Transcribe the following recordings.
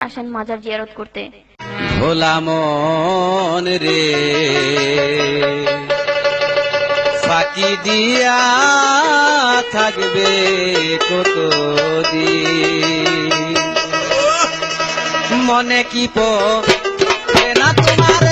আসেন মাজার জিয়ারত করতে। ভোলা মন রে, ফাঁকি দিয়া থাকবে কত মনে কি পো না তোমার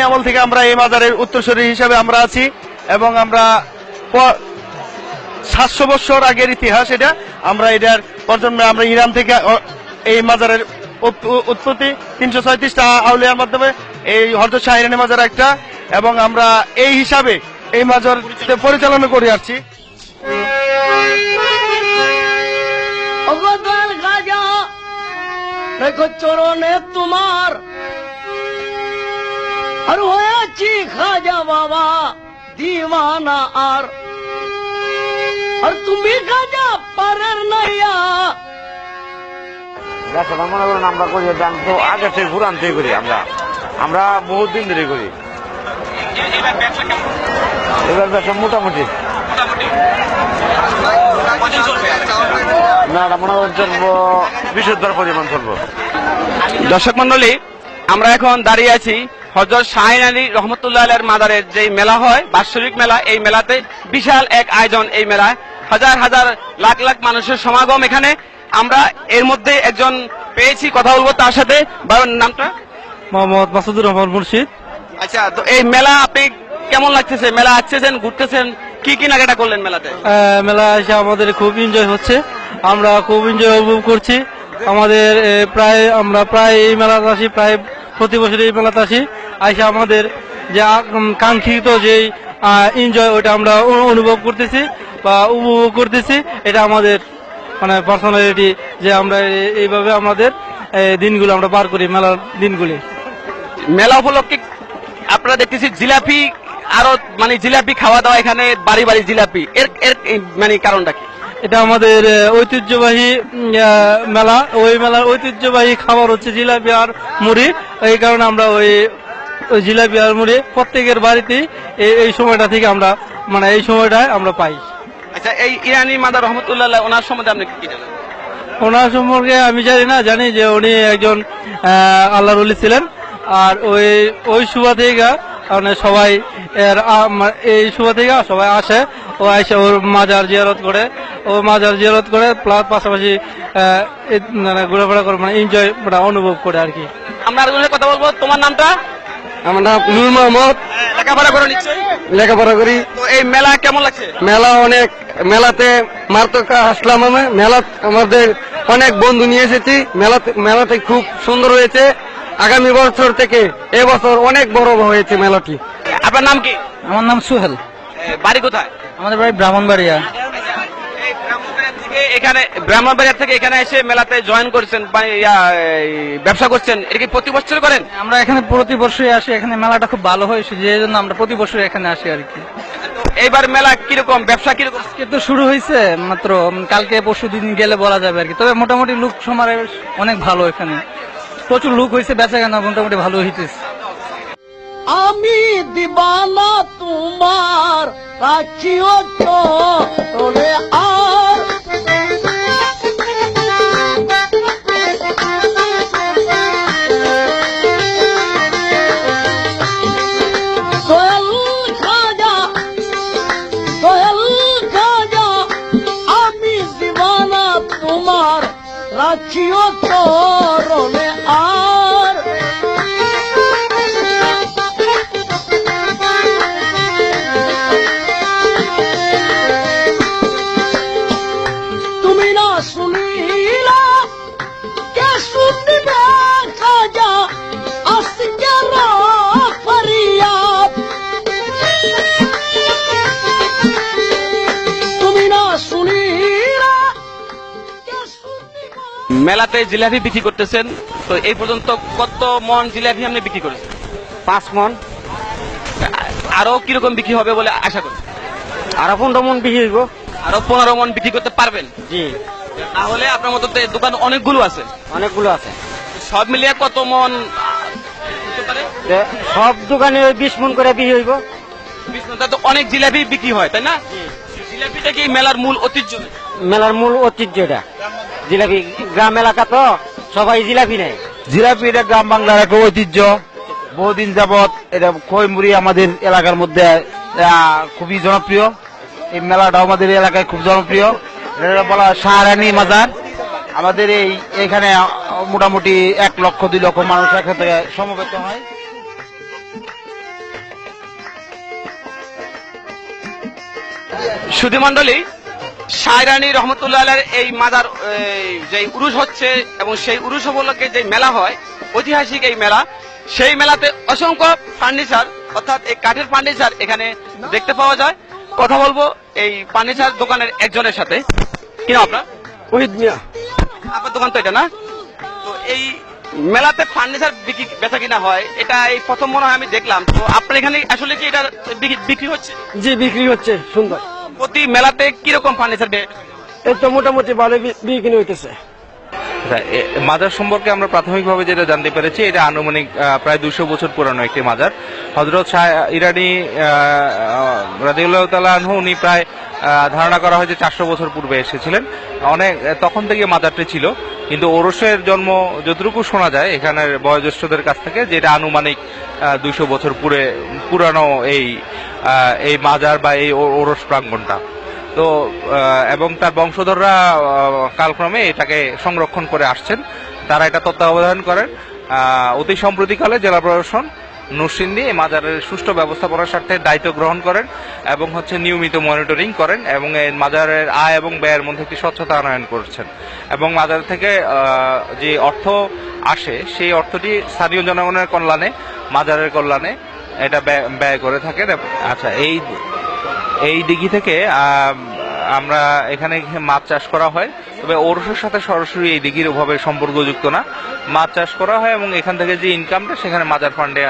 সুলতানি আমল থেকে আমরা এই মাজারের উত্তরসূরি হিসাবে আমরা আছি এবং আমরা সাতশো বছর আগের ইতিহাস এটা। আমরা এটার প্রজন্মে আমরা ইরান থেকে এই মাজারের উৎপত্তি তিনশো ছয়ত্রিশটা আউলিয়ার মাধ্যমে এই হরজত শাহ ইরানি মাজার একটা এবং আমরা এই হিসাবে এই মাজার পরিচালনা করে আসছি। চরণে তোমার আর হয়েছি খাজা বাবা দিওয়ানা আর। আর তুমি খাজা পারের নাইয়া। ব্যবসাটা মনে করেন আমরা করি দান তো আগে থেকে ঘুরান থেকে করি আমরা। আমরা বহুত দিন ধরে করি। এবার ব্যবসা মোটামুটি। না না মনে করেন চলবো বিশুদ্ধর পরিমাণ চলবো। দর্শক মন্ডলী আমরা এখন দাঁড়িয়ে আছি হজরত শাহিন আলী রহমতুল্লাহ আলের মাদারের যে মেলা হয় বাৎসরিক মেলা এই মেলাতে বিশাল এক আয়োজন এই মেলায়। হাজার হাজার লাখ লাখ মানুষের সমাগম এখানে। আমরা এর মধ্যে একজন পেয়েছি কথা বলব তার সাথে। নামটা? মোহাম্মদ মাসুদুর রহমান মুর্শিদ। আচ্ছা তো এই মেলা আপনি কেমন লাগতেছে? মেলা আসতেছেন ঘুরতেছেন কি কি নাগাটা করলেন মেলাতে? মেলা এসে আমাদের খুব এনজয় হচ্ছে। আমরা খুব এনজয় উপভোগ করছি। আমাদের প্রায় আমরা প্রায় এই মেলাতে আসি প্রায় প্রতি বছর এই মেলাতে আসি। আইসা আমাদের যে কাঙ্ক্ষিত যে এনজয় ওটা আমরা অনুভব করতেছি বা উপভোগ করতেছি। এটা আমাদের মানে পার্সোনালিটি যে আমরা এইভাবে আমাদের দিনগুলো আমরা পার করি মেলার দিনগুলি। মেলা উপলক্ষে আপনারা দেখতেছি জিলাপি আরও মানে জিলাপি খাওয়া দাওয়া এখানে বাড়ি বাড়ি জিলাপি। এর এর মানে কারণটা কি? এটা আমাদের ঐতিহ্যবাহী মেলা। ওই মেলার ঐতিহ্যবাহী খাবার হচ্ছে জিলাপি আর মুড়ি। এই কারণে আমরা ওই ওই জিলাপি আর মুড়ি প্রত্যেকের বাড়িতেই এই- এই সময়টা থেকে আমরা মানে এই সময়টায় আমরা পাই। আচ্ছা এই ইরানি মাদার রহমতুল্লাহ ওনার সম্বন্ধে আপনি কি জানেন? ওনার সম্পর্কে আমি জানি না জানি যে উনি একজন আহ, আল্লাহর অলি ছিলেন। আর ওই ওই সুবা থেকে মানে সবাই এর এই সুবা থেকে সবাই আসে ও আসে ওর মাজার জিয়ারত করে ও মাজার জিয়ারত করে প্লাস পাশাপাশি মানে ঘোরাফেরা করে মানে এনজয় অনুভব করে আর কি। আমরা কথা বলব তোমার নামটা? আমার নাম নূর মোহাম্মদ লেখাপড়া করে নিশ্চয়ই। লেখাপড়া করি। তো এই মেলা কেমন লাগছে? মেলা অনেক মেলাতে মারতকা আসলাম আমি। মেলা আমাদের অনেক বন্ধু নিয়ে এসেছি। মেলাতে মেলাতে খুব সুন্দর হয়েছে। আগামী বছর থেকে এবছর অনেক বড় হয়েছে মেলাটি। আপনার নাম কি? আমার নাম সুহেল। বাড়ি কোথায়? আমাদের বাড়ি ব্রাহ্মণবাড়িয়া। থেকে এখানে ব্রাহ্মণবাড়িয়া থেকে এখানে এসে মেলাতে জয়েন করছেন ব্যবসা করছেন এটা কি প্রতি বছর করেন? আমরা এখানে প্রতি বছরই আসি এখানে মেলাটা খুব ভালো হয়েছে যে জন্য আমরা প্রতি বছর এখানে আসি আর কি। এইবার মেলা কীরকম ব্যবসা কীরকম? আজকে তো শুরু হয়েছে মাত্র কালকে পরশু দিন গেলে বলা যাবে আর কি। তবে মোটামুটি লুক সমারের অনেক ভালো এখানে। প্রচুর লুক হয়েছে বেচা কেনা মোটামুটি ভালো হইতেছে। আমি দিবানা তোমার রাখিও চলে আর রাখিও চরণে আর মেলাতে জিলাপি বিক্রি করতেছেন। তো এই পর্যন্ত কত মন জিলাপি আপনি বিক্রি করেছেন? পাঁচ মন। আরও কীরকম বিক্রি হবে বলে আশা করি আরও পনেরো মন বিক্রি হইব। আরও পনেরো মন বিক্রি করতে পারবেন? জি। তাহলে আপনার মতো দোকান অনেকগুলো আছে। অনেকগুলো আছে। সব মিলিয়ে কত মন সব দোকানে ওই বিশ মন করে বিক্রি হইব। বিশ মন, তো অনেক জিলাপি বিক্রি হয় তাই না? জিলাপিটা কি মেলার মূল ঐতিহ্য? মেলার মূল ঐতিহ্য এটা। জিলাপি গ্রাম এলাকা তো সবাই জিলাপি নেয়। জিলাপি এটা গ্রাম বাংলার একটা ঐতিহ্য। বহুদিন যাবৎ এটা খইমুড়ি আমাদের এলাকার মধ্যে খুবই জনপ্রিয়। এই মেলাটা আমাদের এলাকায় খুব জনপ্রিয়। এটা বলা শাহরানি মাজার। আমাদের এই এখানে মোটামুটি এক লক্ষ দুই লক্ষ মানুষ একসাথে সমবেত হয়। সুধী মন্ডলী সায়রানী রহমতুল্লাহ এই মাদার এই, যে উরুস হচ্ছে এবং সেই উরুস উপলক্ষে যে মেলা হয় ঐতিহাসিক এই মেলা সেই মেলাতে অসংখ্য ফার্নিচার অর্থাৎ এই কাঠের ফার্নিচার এখানে দেখতে পাওয়া যায়। কথা বলব এই ফার্নিচার দোকানের একজনের সাথে। কি নাম আপনার? ওহিদ মিয়া। আপনার দোকান তো এটা না? তো এই মেলাতে ফার্নিচার বিক্রি বেচা কিনা হয় এটা এই প্রথম মনে হয় আমি দেখলাম। তো আপনার এখানে আসলে কি এটা বিক্রি হচ্ছে? জি বিক্রি হচ্ছে সুন্দর। প্রতি মেলাতে কীরকম ফার্নিচার এই তো মোটামুটি ভালো বিক্রি হইতেছে। আচ্ছা, মাজার সম্পর্কে আমরা প্রাথমিকভাবে যেটা জানতে পেরেছি এটা আনুমানিক প্রায় দুশো বছর পুরানো একটি মাজার। হজরত শাহ ইরানি রাজিউল্লাহ তালা উনি প্রায় ধারণা করা হয় যে চারশো বছর পূর্বে এসেছিলেন। অনেক তখন থেকে মাজারটি ছিল। কিন্তু ওরসের জন্ম যতটুকু শোনা যায় এখানের বয়োজ্যেষ্ঠদের কাছ থেকে, যেটা আনুমানিক দুইশো বছর পুরে, পুরানো এই এই মাজার বা এই ওরস প্রাঙ্গনটা। তো এবং তার বংশধররা কালক্রমে এটাকে সংরক্ষণ করে আসছেন। তারা এটা তত্ত্বাবধান করেন। অতি সম্প্রতিকালে জেলা প্রশাসন নুরসিন্দি এই মাজারের সুষ্ঠু ব্যবস্থাপনার স্বার্থে দায়িত্ব গ্রহণ করেন এবং হচ্ছে নিয়মিত মনিটরিং করেন এবং এই মাজারের আয় এবং ব্যয়ের মধ্যে একটি স্বচ্ছতা আনয়ন করছেন। এবং মাজার থেকে যে অর্থ আসে, সেই অর্থটি স্থানীয় জনগণের কল্যাণে, মাজারের কল্যাণে এটা ব্যয়- ব্যয় করে থাকেন। আচ্ছা এই এই দিঘি থেকে আমরা এখানে মাছ চাষ করা হয়, তবে ওরসের সাথে সরাসরি এই দিঘির ওভাবে সম্পর্কযুক্ত না। মাছ চাষ করা হয় এবং এখান থেকে যে ইনকামটা সেখানে মাজার ফান্ডে